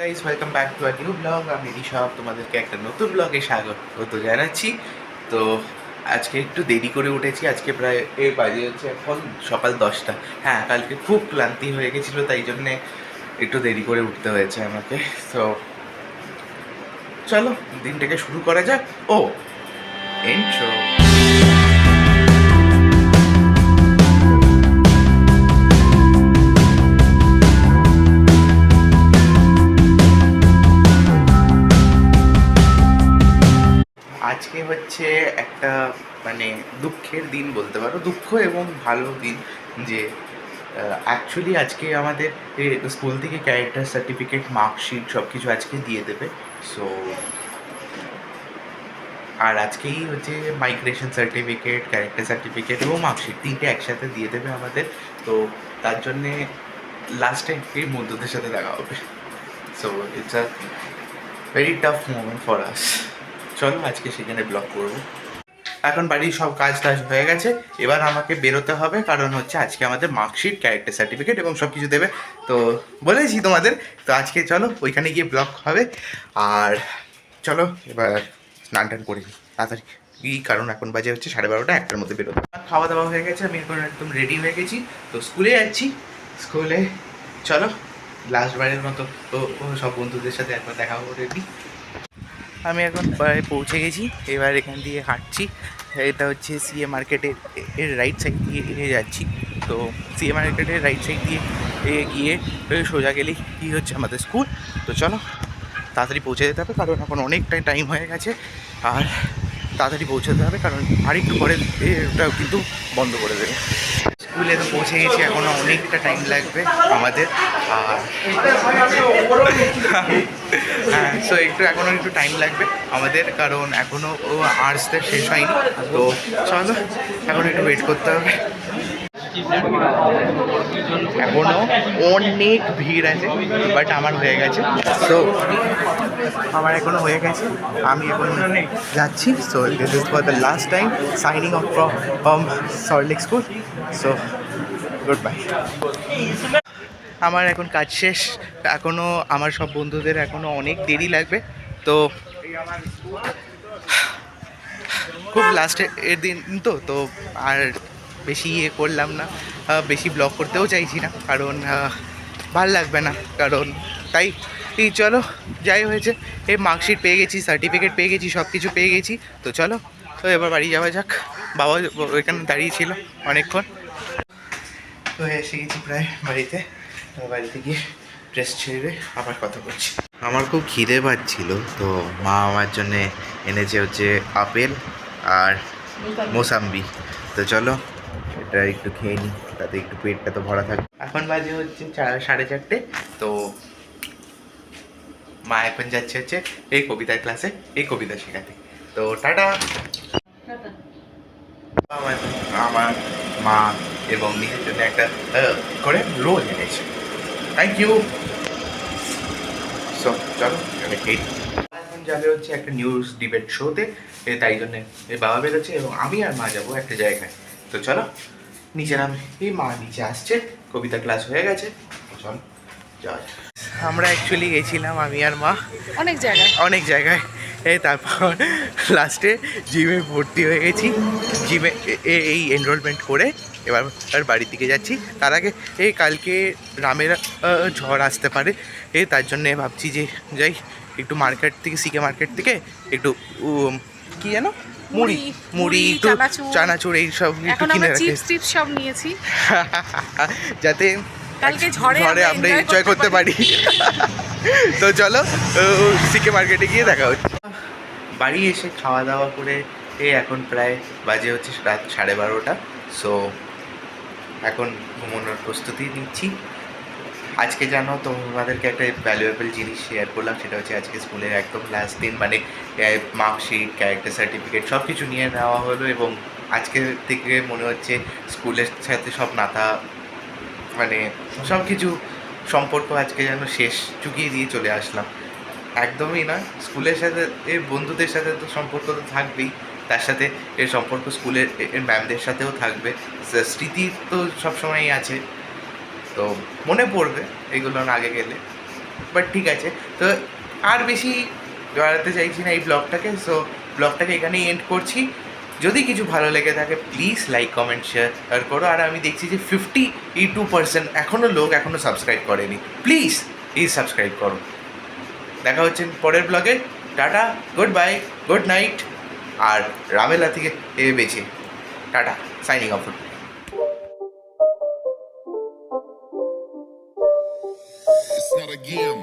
Guys welcome back to a new blog আমি ঋষভ তোমাদেরকে একটা নতুন ব্লগে স্বাগত জানাচ্ছি। তো আজকে একটু দেরি করে উঠেছি। আজকে প্রায় এ বাজে হচ্ছে এখন সকাল দশটা। হ্যাঁ কালকে খুব ক্লান্তি হয়ে গেছিল, তাই জন্যে একটু দেরি করে উঠতে হয়েছে আমাকে। তো চলো, দিনটাকে শুরু করা যাক। ও ইন্ট্রো আজকে হচ্ছে একটা মানে দুঃখের দিন বলতে পারো, দুঃখ এবং ভালো দিন যে অ্যাকচুয়ালি আজকে আমাদের স্কুল থেকে ক্যারেক্টার সার্টিফিকেট মার্কশিট সব কিছু আজকে দিয়ে দেবে। সো আর আজকেই হচ্ছে মাইগ্রেশন সার্টিফিকেট ক্যারেক্টার সার্টিফিকেট এবং মার্কশিট তিনটে একসাথে দিয়ে দেবে আমাদের। তো তার জন্যে লাস্টে এই বন্ধুদের সাথে দেখা হবে। So it's a very tough moment for us চলো, আজকে সেখানে ব্লগ করব। এখন বাড়ির সব কাজ টাজ হয়ে গেছে, এবার আমাকে বেরোতে হবে, কারণ হচ্ছে আজকে আমাদের মার্কশিট ক্যারেক্টার সার্টিফিকেট এবং সব কিছু দেবে। তো বলেছি তোমাদের, তো আজকে চলো, ওইখানে গিয়ে ব্লগ হবে। আর চলো, এবার স্নান টান করে নিই তাড়াতাড়ি। কি কারণ, এখন বাজে হচ্ছে সাড়ে বারোটা, একটার মধ্যে বেরোতে হবে। খাওয়া দাওয়া হয়ে গেছে, আমি এখন একদম রেডি হয়ে গেছি। তো স্কুলে যাচ্ছি, স্কুলে চলো লাস্ট বারের মতো। তো সব বন্ধুদের সাথে একবার দেখা করে নিই আমি এখন প্রায় পৌঁছে গেছি। এবার এখান দিয়ে হাঁটছি। এটা হচ্ছে সিএ মার্কেটের এর রাইট সাইড দিয়ে এ যাচ্ছি। তো সিএ মার্কেটের রাইট সাইড দিয়ে গিয়ে সোজা গেলেই কি হচ্ছে আমাদের স্কুল তো চলো, তাড়াতাড়ি পৌঁছে যেতে হবে, কারণ এখন অনেকটাই টাইম হয়ে গেছে। আর তাড়াতাড়ি পৌঁছাতে হবে, কারণ আরেকটু পরে এটাও কিন্তু বন্ধ করে দেবে। স্কুলে তো পৌঁছে গেছি এখনও অনেকটা টাইম লাগবে আমাদের। আর হ্যাঁ সো একটু এখনও একটু টাইম লাগবে আমাদের, কারণ এখনও, ও আর্টসটা শেষ হয়নি, তো চলো, এখন একটু ওয়েট করতে হবে। এখনও অনেক ভিড় আছে বাট আমার হয়ে গেছে। তো আমার এখনও হয়ে গেছে, আমি এখন যাচ্ছি so this is for the last time signing off from Salt Lake school so goodbye আমার এখন কাজ শেষ। এখনও আমার সব বন্ধুদের এখনও অনেক দেরি লাগবে। তো খুব লাস্টে এর দিন তো তো আর বেশি ইয়ে করলাম না। বেশি ব্লগ করতেও চাইছি না, কারণ ভালো লাগবে না। কারণ তাই চলো, যাই হয়েছে। এই মার্কশিট পেয়ে গেছি সার্টিফিকেট পেয়ে গেছি সব কিছু পেয়ে গেছি। তো চলো, তো এবার বাড়ি যাওয়া যাক। বাবা ওইখানে দাঁড়িয়ে ছিল অনেকক্ষণ। তো এসে গেছি প্রায় বাড়িতে। বাড়িতে গিয়ে ড্রেস ছেড়ে আবার কথা বলছি। আমার খুব খিদে পাচ্ছিল তো মা আমার জন্য এনেছে হচ্ছে আপেল আর মোসাম্বি। তো চলো এটা একটু খেয়ে নিই তাতে একটু পেটটা তো ভরা থাকবে এখন বাজে হচ্ছে চার- সাড়ে চারটে তো মা এখন যাচ্ছে হচ্ছে এই কবিতার ক্লাসে এই কবিতা শেখাতে। তো টাটা। আমার আমার মা এবং নিজের জন্য একটা করে রোল এনেছে। থ্যাংক ইউ সো চলো এই যাবে হচ্ছে একটা নিউজ ডিবেট শোতে তাই জন্য এই বাবা বেরোচ্ছে এবং আমি আর মা যাব একটা জায়গায়। তো চলো নিচে নামে। এই মা নিচে আসছে কবিতা ক্লাস হয়ে গেছে। চলো যাওয়া আমরা অ্যাকচুয়ালি গেছিলাম আমি আর মা। অনেক জায়গায়। অনেক জায়গায়। এই তারপর লাস্টে জিমে ভর্তি হয়ে গেছি। জিমে এই এনরোলমেন্ট করে এবার আর বাড়ির দিকে যাচ্ছি। তার আগে এই কালকে রামের ঝড় আসতে পারে। এ তার জন্যে ভাবছি যে যাই একটু মার্কেট থেকে সিকে মার্কেট থেকে একটু কি যেন? মুড়ি মুড়ি, একটু চানাচুর। চানাচুর এই সব একটু কিনে রাখি। সব নিয়েছি। যাতে কালকে ঝড়ে আমরা এনজয় করতে পারি। তো চলো সিকে মার্কেটে গিয়ে দেখা হচ্ছে। বাড়ি এসে খাওয়া দাওয়া করে এখন প্রায় বাজে হচ্ছে রাত সাড়ে বারোটা। সো এখন ঘুমানোর প্রস্তুতি নিচ্ছি। আজকে জানো তোমাদেরকে একটা ভ্যালুয়েবল জিনিস শেয়ার করলাম, সেটা হচ্ছে আজকে স্কুলের একদম লাস্ট দিন মানে মার্কশিট ক্যারেক্টার সার্টিফিকেট সব কিছু নিয়ে নেওয়া হলো এবং আজকে থেকে মনে হচ্ছে স্কুলের সাথে সব নাতা মানে সব কিছু সম্পর্ক আজকে যেন শেষ, চুকিয়ে দিয়ে চলে আসলাম। একদমই না। স্কুলের সাথে এর বন্ধুদের সাথে তো সম্পর্ক তো থাকবেই। তার সাথে এর সম্পর্ক স্কুলের এর ম্যামদের সাথেও থাকবে। স্মৃতি তো সবসময়ই আছে। তো মনে পড়বে এগুলো আগে গেলে। বাট ঠিক আছে। তো আর বেশি বাড়াতে চাইছি না এই ব্লগটাকে। সো ব্লগটাকে এখানেই এন্ড করছি। যদি কিছু ভালো লেগে থাকে প্লিজ লাইক কমেন্ট শেয়ার করো। আর আমি দেখছি যে ফিফটি এই টু পার্সেন্ট এখনও লোক এখনও সাবস্ক্রাইব করেনি। প্লিজ প্লিজ সাবস্ক্রাইব করো। দেখা হচ্ছে পরের ব্লগে tata good bye good night আর রামেলা থেকে বেছে tata signing off not a game,